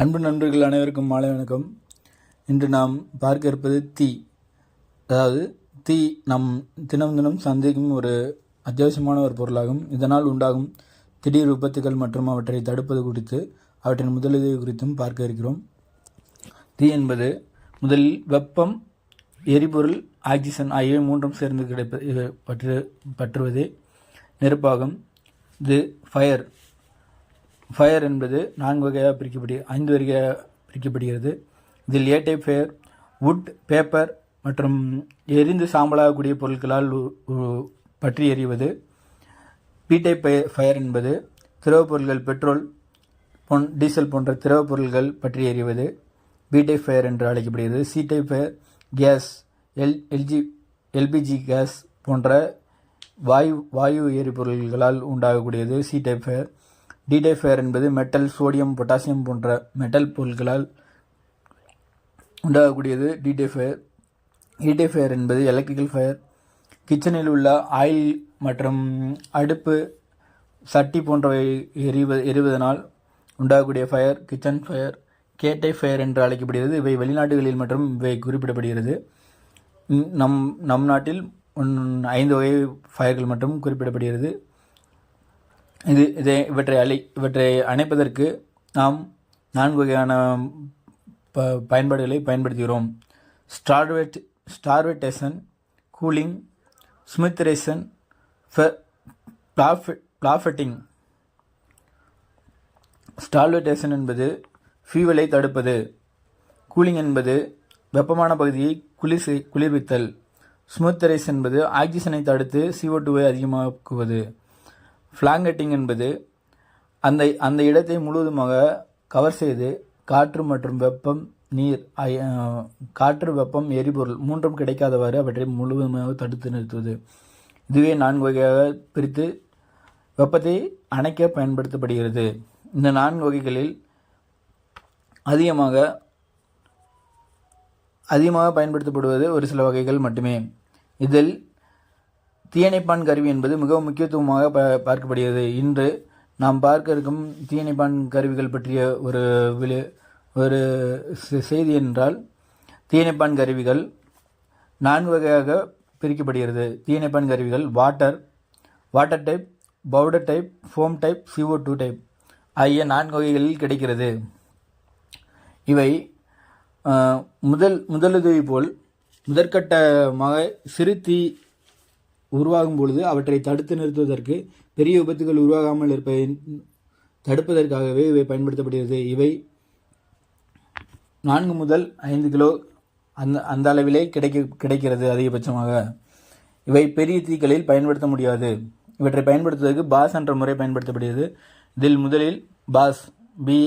அன்பு நண்பர்கள் அனைவருக்கும் மாலை வணக்கம். இன்று நாம் பார்க்க இருப்பது தீ. அதாவது தீ நம் தினம் தினம் சந்திக்கும் ஒரு அத்தியாவசியமான ஒரு பொருளாகும். இதனால் உண்டாகும் திடீர் விபத்துகள் மற்றும் அவற்றை தடுப்பது குறித்து அவற்றின் முதலுதவி குறித்தும் பார்க்க இருக்கிறோம். தீ என்பது முதலில் வெப்பம் எரிபொருள் ஆக்சிஜன் ஆகியவை மூன்றும் சேர்ந்து கிடைப்பது பற்று பற்றுவதே. நெருப்பாகும். இது ஃபயர் ஃபயர் என்பது நான்கு வகையாக பிரிக்கப்படு ஐந்து வகையாக பிரிக்கப்படுகிறது. இதில் A type fire would paper மற்றும் எரிந்து சாம்பலாகக்கூடிய பொருட்களால் உ- பற்றி எறிவது பி டைப் ஃபயர் என்பது திரவப் பொருட்கள் பெட்ரோல் பொன் டீசல் போன்ற திரவப் பொருட்கள் பற்றி எறிவது பி டைப் ஃபயர் என்று அழைக்கப்படுகிறது. C type fire gas L LG LPG gas போன்ற வாயு வாயு எரிபொருள்களால் உண்டாகக்கூடியது. C type fire D type fire fire என்பது மெட்டல் சோடியம் பொட்டாசியம் போன்ற மெட்டல் பொருட்களால் உண்டாகக்கூடியது D type fire E type fire fire என்பது எலக்ட்ரிக்கல் ஃபயர் கிச்சனில் உள்ள ஆயில் மற்றும் அடுப்பு சட்டி போன்றவை எரிவ எரிவதனால் உண்டாகக்கூடிய ஃபயர் கிச்சன் ஃபயர் கேட்டை ஃபயர் என்று அழைக்கப்படுகிறது. இவை வெளிநாடுகளில் மற்றும் இவை குறிப்பிடப்படுகிறது. நம் நம் நாட்டில் ஒன்- ஐந்து வகை ஃபயர்கள் மட்டும் குறிப்பிடப்படுகிறது. இது இதை இவற்றை அழை இவற்றை அணைப்பதற்கு நாம் நான்கு வகையான ப பயன்பாடுகளை பயன்படுத்துகிறோம். ஸ்டார்வெட் ஸ்டார்வெட்டேசன் கூலிங் ஸ்மித்ரேஷன் பிளாஃபெட்டிங் ஸ்டார்வேட்டேஷன் என்பது ஃபியூவலை தடுப்பது. கூலிங் என்பது வெப்பமான பகுதியை குளிர் செய்- குளிர்வித்தல். ஸ்மூத்தரைஸ் என்பது ஆக்சிஜனை தடுத்து சிஓ டூவை அதிகமாக்குவது. ஃப்ளாங்கட்டிங் என்பது அந்த அந்த இடத்தை முழுவதுமாக கவர் செய்து காற்று மற்றும் வெப்பம் நீர் காற்று வெப்பம் எரிபொருள் மூன்றும் கிடைக்காதவாறு அவற்றை முழுவதுமாக தடுத்து நிறுத்துவது. இதுவே நான்கு வகையாக பிரித்து வெப்பத்தை அணைக்க பயன்படுத்தப்படுகிறது. இந்த நான்கு வகைகளில் அதிகமாக அதிகமாக பயன்படுத்தப்படுவது ஒரு சில வகைகள் மட்டுமே. இதில் தீயணைப்பான் கருவி என்பது மிகவும் முக்கியத்துவமாக ப பார்க்கப்படுகிறது. இன்று நாம் பார்க்க இருக்கும் தீயணைப்பான் கருவிகள் பற்றிய ஒரு விழு ஒரு செய்தி என்றால் தீயணைப்பான் கருவிகள் நான்கு வகையாக பிரிக்கப்படுகிறது. தீயணைப்பான் கருவிகள் water water type powder type foam type CO two type ஆகிய நான்கு வகைகளில் கிடைக்கிறது. இவை முதல் முதலுதவி போல் முதற்கட்டமாக சிறு தீ உருவாகும் பொழுது அவற்றை தடுத்து நிறுத்துவதற்கு பெரிய விபத்துகள் உருவாகாமல் இருப்பதை தடுப்பதற்காகவே இவை பயன்படுத்தப்படுகிறது. இவை நான்கு முதல் ஐந்து கிலோ அந்த அந்த அளவிலே கிடைக்க கிடைக்கிறது அதிகபட்சமாக. இவை பெரிய தீக்களில் பயன்படுத்த முடியாது. இவற்றை பயன்படுத்துவதற்கு பாஸ் என்ற முறை பயன்படுத்தப்படுகிறது. இதில் முதலில் PASS P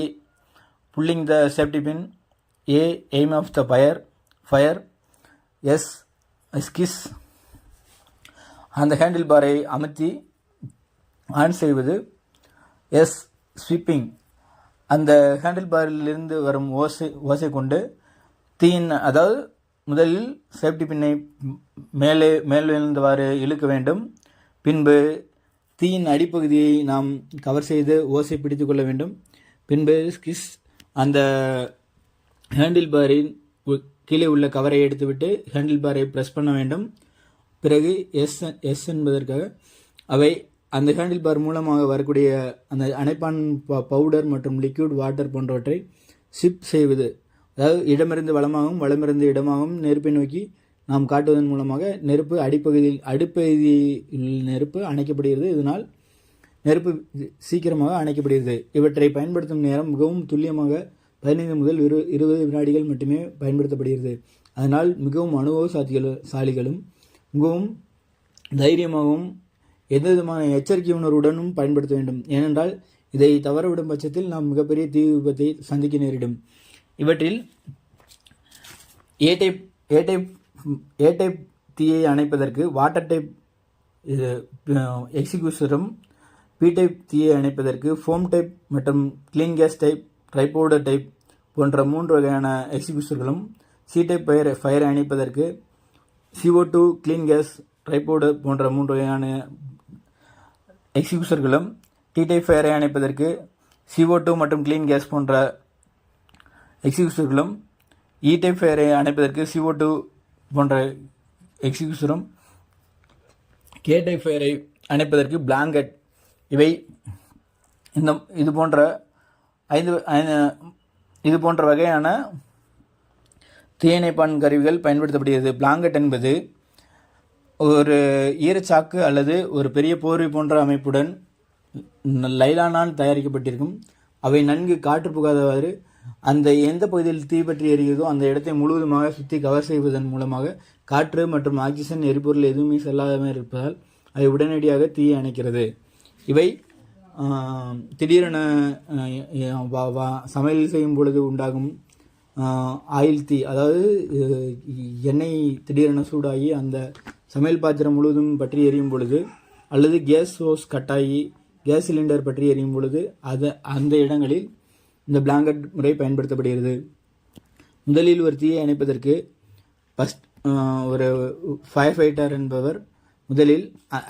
pulling the safety pin A aim of the fire fire S squeeze அந்த ஹேண்டில் பாரை அமர்த்தி ஆன் செய்வது எஸ் ஸ்வீப்பிங் அந்த ஹேண்டில் பாரிலிருந்து வரும் ஓசை ஓசை கொண்டு தீயின் அதாவது முதலில் சேஃப்டி பின்னை மேலே மேலிருந்தவாறு இழுக்க வேண்டும். பின்பு தீயின் அடிப்பகுதியை நாம் கவர் செய்து ஓசை பிடித்து கொள்ள வேண்டும். பின்பு ஸ்கிஸ் அந்த ஹேண்டில் பாரின் உ- கீழே உள்ள கவரை எடுத்துவிட்டு ஹேண்டில் பாரை ப்ரெஸ் பண்ண வேண்டும். பிறகு எஸ் எஸ் என்பதற்காக அவை அந்த ஹேண்டில் பார் மூலமாக வரக்கூடிய அந்த அணைப்பான் ப- பவுடர் மற்றும் லிக்விட் வாட்டர் போன்றவற்றை சிப் செய்வது. அதாவது இடமிருந்து வளமாகவும் வளமிருந்து இடமாகவும் நெருப்பை நோக்கி நாம் காட்டுவதன் மூலமாக நெருப்பு அடிப்பகுதியில் அடிப்பகுதியில் நெருப்பு அணைக்கப்படுகிறது. இதனால் நெருப்பு சீக்கிரமாக அணைக்கப்படுகிறது. இவற்றை பயன்படுத்தும் நேரம் மிகவும் துல்லியமாக பதினைந்து முதல் இரு இருபது வினாடிகள் மட்டுமே பயன்படுத்தப்படுகிறது. அதனால் மிகவும் அனுபவ சாத்திகள் சாலிகளும் மிகவும் தைரியமாகவும் எந்த விதமான எச்சரிக்கை உணர்வுடனும் பயன்படுத்த வேண்டும். ஏனென்றால் இதை தவறவிடும் பட்சத்தில் நாம் மிகப்பெரிய தீ விபத்தை சந்திக்க நேரிடும். இவற்றில் A type A type A type தீயை அணைப்பதற்கு வாட்டர் டைப் இது எக்ஸிக்யூஷரும் பி டைப் தீயை அணைப்பதற்கு ஃபோம் டைப் மற்றும் clean gas type dry powder type போன்ற மூன்று வகையான எக்ஸிக்யூஷர்களும் சி டைப் ஃபயர் ஃபயரை அணைப்பதற்கு CO two clean gas dry powder போன்ற மூன்று வகையான எக்ஸிக்யூசர்களும் டி ஃபயரை அணைப்பதற்கு சிஓ டூ மற்றும் கிளீன் கேஸ் போன்ற எக்ஸிக்யூசர்களும் இ ஃபயரை அணைப்பதற்கு சிஓ டூ போன்ற எக்ஸிக்யூசரும் கே ஃபயரை அணைப்பதற்கு பிளாங்கெட் இவை இந்த இது போன்ற ஐந்து- இது போன்ற வகையான தீயணைப்பான் கருவிகள் பயன்படுத்தப்படுகிறது. பிளாங்கெட் என்பது ஒரு ஈரச்சாக்கு அல்லது ஒரு பெரிய போர்வை போன்ற அமைப்புடன் லைலானால் தயாரிக்கப்பட்டிருக்கும். அவை நன்கு காற்று புகாதவாறு அந்த எந்த பகுதியில் தீப்பற்றி எரிகிறதோ அந்த இடத்தை முழுவதுமாக சுற்றி கவர் செய்வதன் மூலமாக காற்று மற்றும் ஆக்சிஜன் எரிபொருள் எதுவுமே செல்லாமல் இருப்பதால் அவை உடனடியாக தீயை அணைக்கிறது. இவை திடீரென வா- சமையல் செய்யும் பொழுது உண்டாகும் ஆயில் தீ அதாவது எண்ணெய் திடீரென சூடாகி அந்த சமையல் பாத்திரம் முழுவதும் பற்றி எரியும் பொழுது அல்லது கேஸ் ஹோஸ் கட்டாகி கேஸ் சிலிண்டர் பற்றி எரியும் பொழுது அதை அந்த இடங்களில் இந்த பிளாங்கட் முறை பயன்படுத்தப்படுகிறது. முதலில் ஒரு தீயை அணைப்பதற்கு ஃபஸ்ட் ஒரு ஃபயர் ஃபைட்டர் என்பவர் முதலில்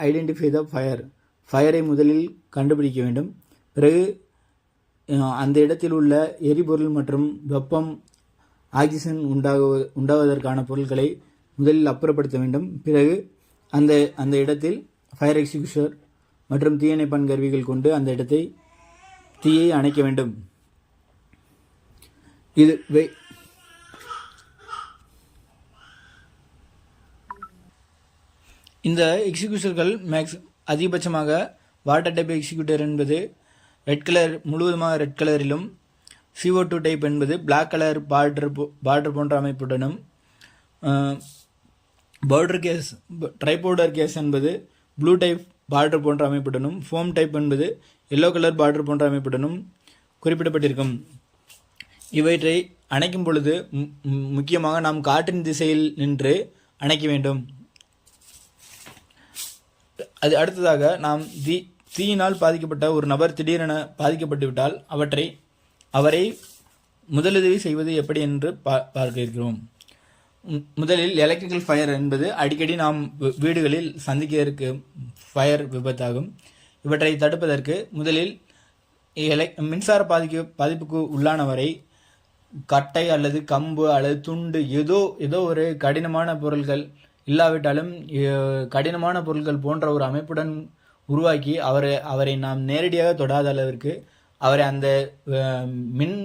ஐடென்டிஃபை த ஃபயர் ஃபயரை முதலில் கண்டுபிடிக்க வேண்டும். பிறகு அந்த இடத்தில் உள்ள எரிபொருள் மற்றும் வெப்பம் ஆக்சிஜன் உண்டாக உண்டாவதற்கான பொருட்களை முதலில் அப்புறப்படுத்த வேண்டும். பிறகு அந்த அந்த இடத்தில் ஃபயர் எக்ஸ்டிங்யூஷர் மற்றும் தீயணைப்பான் கருவிகள் கொண்டு அந்த இடத்தை தீயை அணைக்க வேண்டும். இது வே- இந்த எக்ஸிக்யூஷர்கள் மேக்ஸ் அதிகபட்சமாக வாட்டர் டைப் எக்ஸிக்யூட்டர் என்பது ரெட் கலர் முழுவதுமாக ரெட் கலரிலும் சிஓ டூ டைப் என்பது பிளாக் கலர் பார்டர் பார்டர் போன்ற அமைப்புடனும் powder gas dry powder gas என்பது ப்ளூ டைப் பார்டர் போன்ற அமைப்புடனும் ஃபோம் டைப் என்பது எல்லோ கலர் பார்டர் போன்ற அமைப்புடனும் குறிப்பிடப்பட்டிருக்கும். இவற்றை அணைக்கும் பொழுது மு- முக்கியமாக நாம் காற்றின் திசையில் நின்று அணைக்க வேண்டும். அது அடுத்ததாக நாம் தீ தீயினால் பாதிக்கப்பட்ட ஒரு நபர் திடீரென பாதிக்கப்பட்டுவிட்டால் அவற்றை அவரை முதலுதவி செய்வது எப்படி என்று பா பார்க்க இருக்கிறோம் மு- முதலில் எலக்ட்ரிக்கல் ஃபயர் என்பது அடிக்கடி நாம் வீடுகளில் சந்திக்க இருக்க ஃபயர் விபத்தாகும். இவற்றை தடுப்பதற்கு முதலில் எலை மின்சார பாதிக்கு பாதிப்புக்கு உள்ளானவரை கட்டை அல்லது கம்பு அல்லது துண்டு ஏதோ ஏதோ ஒரு கடினமான பொருள்கள் இல்லாவிட்டாலும் கடினமான பொருட்கள் போன்ற ஒரு அமைப்புடன் உருவாக்கி அவரை அவரை நாம் நேரடியாக தொடாத அளவிற்கு அவரை அந்த மின்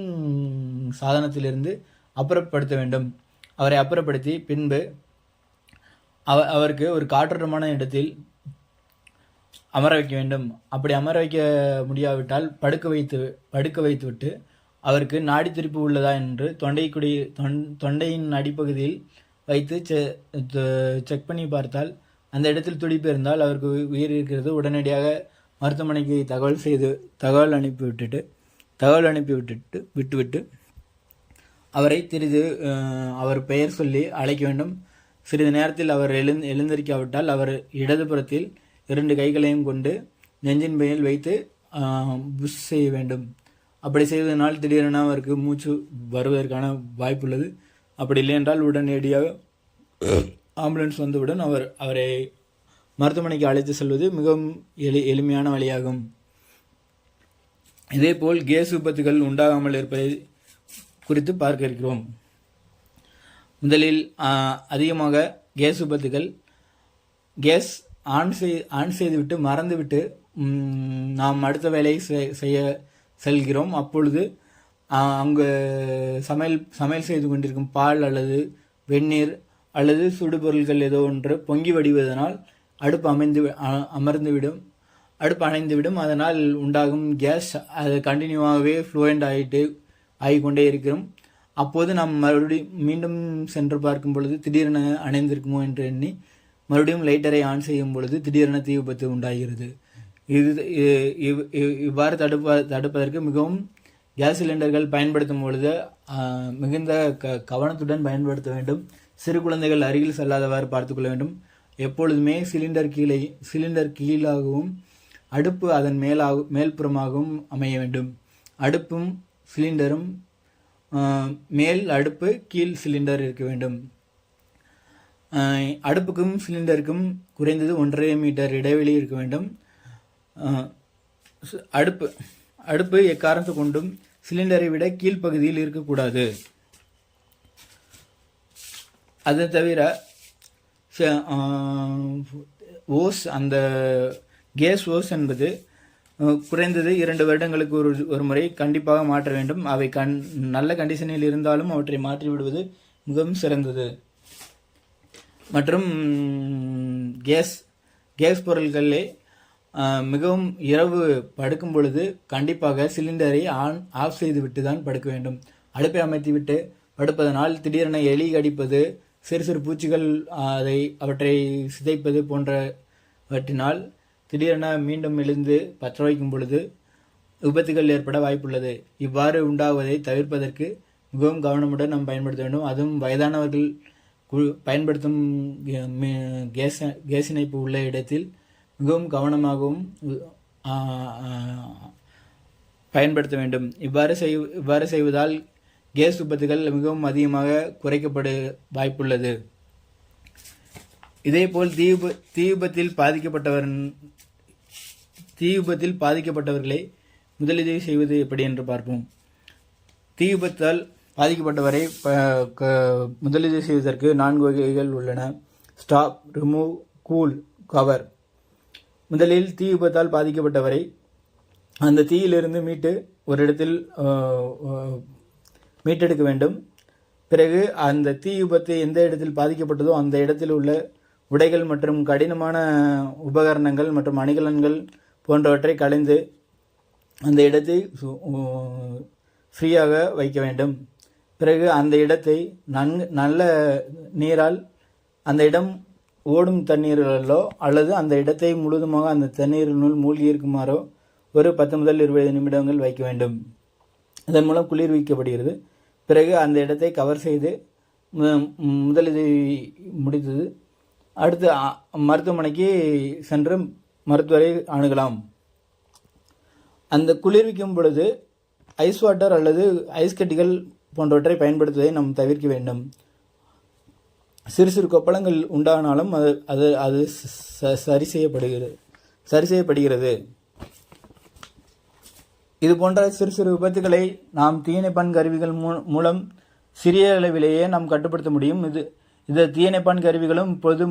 சாதனத்திலிருந்து அப்புறப்படுத்த வேண்டும். அவரை அப்புறப்படுத்தி பின்பு அவ அவருக்கு ஒரு காற்றோட்டமான இடத்தில் அமர வைக்க வேண்டும். அப்படி அமர வைக்க முடியாவிட்டால் படுக்க வைத்து படுக்க வைத்துவிட்டு அவருக்கு நாடி திருப்பு உள்ளதா என்று தொண்டைக்குடி தொண் தொண்டையின் அடிப்பகுதியில் வைத்து செ- செக் பண்ணி பார்த்தால் அந்த இடத்தில் துடிப்பு இருந்தால் அவருக்கு உயிர் இருக்கிறது. உடனடியாக மருத்துவமனைக்கு தகவல் செய்து தகவல் அனுப்பி விட்டுட்டு தகவல் அனுப்பி விட்டுட்டு விட்டுவிட்டு அவரை திரிது அவர் பெயர் சொல்லி அழைக்க வேண்டும். சிறிது நேரத்தில் அவர் எழுந் எழுந்திருக்காவிட்டால் அவர் இடதுபுறத்தில் இரண்டு கைகளையும் கொண்டு நெஞ்சின் பையில் வைத்து புஷ் செய்ய வேண்டும். அப்படி செய்வதனால் திடீரென அவருக்கு மூச்சு வருவதற்கான வாய்ப்புள்ளது. அப்படி இல்லை என்றால் உடனடியாக ஆம்புலன்ஸ் வந்தவுடன் அவர் அவரை மருத்துவமனைக்கு அழைத்து செல்வது மிகவும் எளி எளிமையான வழியாகும். இதேபோல் கேஸ் விபத்துகள் உண்டாகாமல் இருப்பதை குறித்து பார்க்க இருக்கிறோம். முதலில் அதிகமாக கேஸ் விபத்துகள் கேஸ் ஆன் செய் ஆன் செய்துவிட்டு மறந்துவிட்டு நாம் அடுத்த வேலையை செய்ய செல்கிறோம். அப்பொழுது அங்கு சமையல் சமையல் செய்து கொண்டிருக்கும் பால் அல்லது வெந்நீர் அல்லது சுடுபொருள்கள் ஏதோ ஒன்று பொங்கி வடிவதனால் அடுப்பு அமைந்து வி- அ- அமர்ந்துவிடும். அடுப்பு அணைந்துவிடும். அதனால் உண்டாகும் கேஸ் அது கண்டினியூவாகவே ஃப்ளூயண்ட் ஆகிட்டு ஆகிக்கொண்டே இருக்கிறோம். அப்போது நாம் மறுபடியும் மீண்டும் சென்று பார்க்கும் பொழுது திடீரென அணைந்திருக்குமோ என்று எண்ணி மறுபடியும் லைட்டரை ஆன் செய்யும் பொழுது திடீரென தீ விபத்து உண்டாகிறது. இது இவ்- இவ்வாறு தடுப்ப தடுப்பதற்கு மிகவும் கேஸ் சிலிண்டர்கள் பயன்படுத்தும் பொழுது மிகுந்த க கவனத்துடன் பயன்படுத்த வேண்டும். சிறு குழந்தைகள் அருகில் செல்லாதவாறு பார்த்துக்கொள்ள வேண்டும். எப்பொழுதுமே சிலிண்டர் கீழே சிலிண்டர் கீழாகவும் அடுப்பு அதன் மேலாக மேல்புறமாகவும் அமைய வேண்டும். அடுப்பும் சிலிண்டரும் மேல் அடுப்பு கீழ் சிலிண்டர் இருக்க வேண்டும். அடுப்புக்கும் சிலிண்டருக்கும் குறைந்தது ஒன்றரை மீட்டர் இடைவெளி இருக்க வேண்டும். அடுப்பு அடுப்பு எக்காரணத்தை கொண்டும் சிலிண்டரை விட கீழ்ப்பகுதியில் இருக்கக்கூடாது. அது தவிர ஓஸ் அந்த கேஸ் ஓஸ் என்பது குறைந்தது இரண்டு வருடங்களுக்கு ஒரு ஒரு முறை கண்டிப்பாக மாற்ற வேண்டும். அவை கண் நல்ல கண்டிஷனில் இருந்தாலும் அவற்றை மாற்றி விடுவது மிகவும் சிறந்தது. மற்றும் கேஸ் கேஸ் பொருட்களிலே மிகவும் இரவு படுக்கும் பொழுது கண்டிப்பாக சிலிண்டரை ஆன் ஆஃப் செய்துவிட்டு தான் படுக்க வேண்டும். அடுப்பை அமைத்துவிட்டு படுப்பதனால் திடீரென எலி கடிப்பது சிறு சிறு பூச்சிகள் அதை அவற்றை சிதைப்பது போன்றவற்றினால் திடீரென மீண்டும் எழுந்து பற்ற வைக்கும் பொழுது விபத்துகள் ஏற்பட வாய்ப்புள்ளது. இவ்வாறு உண்டாவதை தவிர்ப்பதற்கு மிகவும் கவனமுடன் நாம் பயன்படுத்த வேண்டும். அதுவும் வயதானவர்கள் பயன்படுத்தும் கேஸ் கேஸ் இணைப்பு உள்ள இடத்தில் மிகவும் கவனமாகவும் பயன்படுத்த வேண்டும். இவ்வாறு செய் இவ்வாறு செய்வதால் கேஸ் விபத்துகள் மிகவும் அதிகமாக குறைக்கப்பட வாய்ப்புள்ளது. இதேபோல் தீ தீ விபத்தில் பாதிக்கப்பட்டவர் தீ விபத்தில் பாதிக்கப்பட்டவர்களை முதலுதவி செய்வது எப்படி என்று பார்ப்போம். தீ விபத்தால் பாதிக்கப்பட்டவரை ப- க- முதலுதவி செய்வதற்கு நான்கு வகைகள் உள்ளன. Stop remove cool cover. முதலில் தீ விபத்தால் பாதிக்கப்பட்டவரை அந்த தீயிலிருந்து மீட்டு ஒரு இடத்தில் மீட்டெடுக்க வேண்டும். பிறகு அந்த தீ விபத்து எந்த இடத்தில் பாதிக்கப்பட்டதோ அந்த இடத்தில் உள்ள உடைகள் மற்றும் கடினமான உபகரணங்கள் மற்றும் அணிகலன்கள் போன்றவற்றை களைந்து அந்த இடத்தை சு- ஃப்ரீயாக வைக்க வேண்டும். பிறகு அந்த இடத்தை நன்கு நல்ல நீரால் அந்த இடம் ஓடும் தண்ணீர்களோ அல்லது அந்த இடத்தை முழுதுமாக அந்த தண்ணீரினுள் மூழ்கி இருக்குமாறோ ஒரு பத்து முதல் இருபது நிமிடங்கள் வைக்க வேண்டும். அதன் மூலம் குளிர்விக்கப்படுகிறது. பிறகு அந்த இடத்தை கவர் செய்து முதலுதவி முடித்தது. அடுத்து மருத்துவமனைக்கு சென்று மருத்துவரை அணுகலாம். அந்த குளிர்விக்கும் பொழுது ஐஸ் வாட்டர் அல்லது ஐஸ் கட்டிகள் போன்றவற்றை பயன்படுத்துவதை நாம் தவிர்க்க வேண்டும். சிறு சிறு கொப்பளங்கள் உண்டானாலும் அது அது அது ச- சரி செய்யப்படுகிறது சரி செய்யப்படுகிறது. இது போன்ற சிறு சிறு விபத்துகளை நாம் தீயணைப்பான் கருவிகள் மூ- மூலம் சிறிய அளவிலேயே நாம் கட்டுப்படுத்த முடியும். இது இந்த தீயணைப்பான் கருவிகளும் இப்பொழுது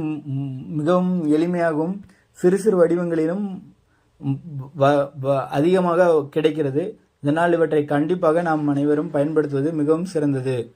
மிகவும் எளிமையாகவும் சிறு சிறு வடிவங்களிலும் வ- வ- அதிகமாக கிடைக்கிறது. இதனால் இவற்றை கண்டிப்பாக நாம் அனைவரும் பயன்படுத்துவது மிகவும் சிறந்தது.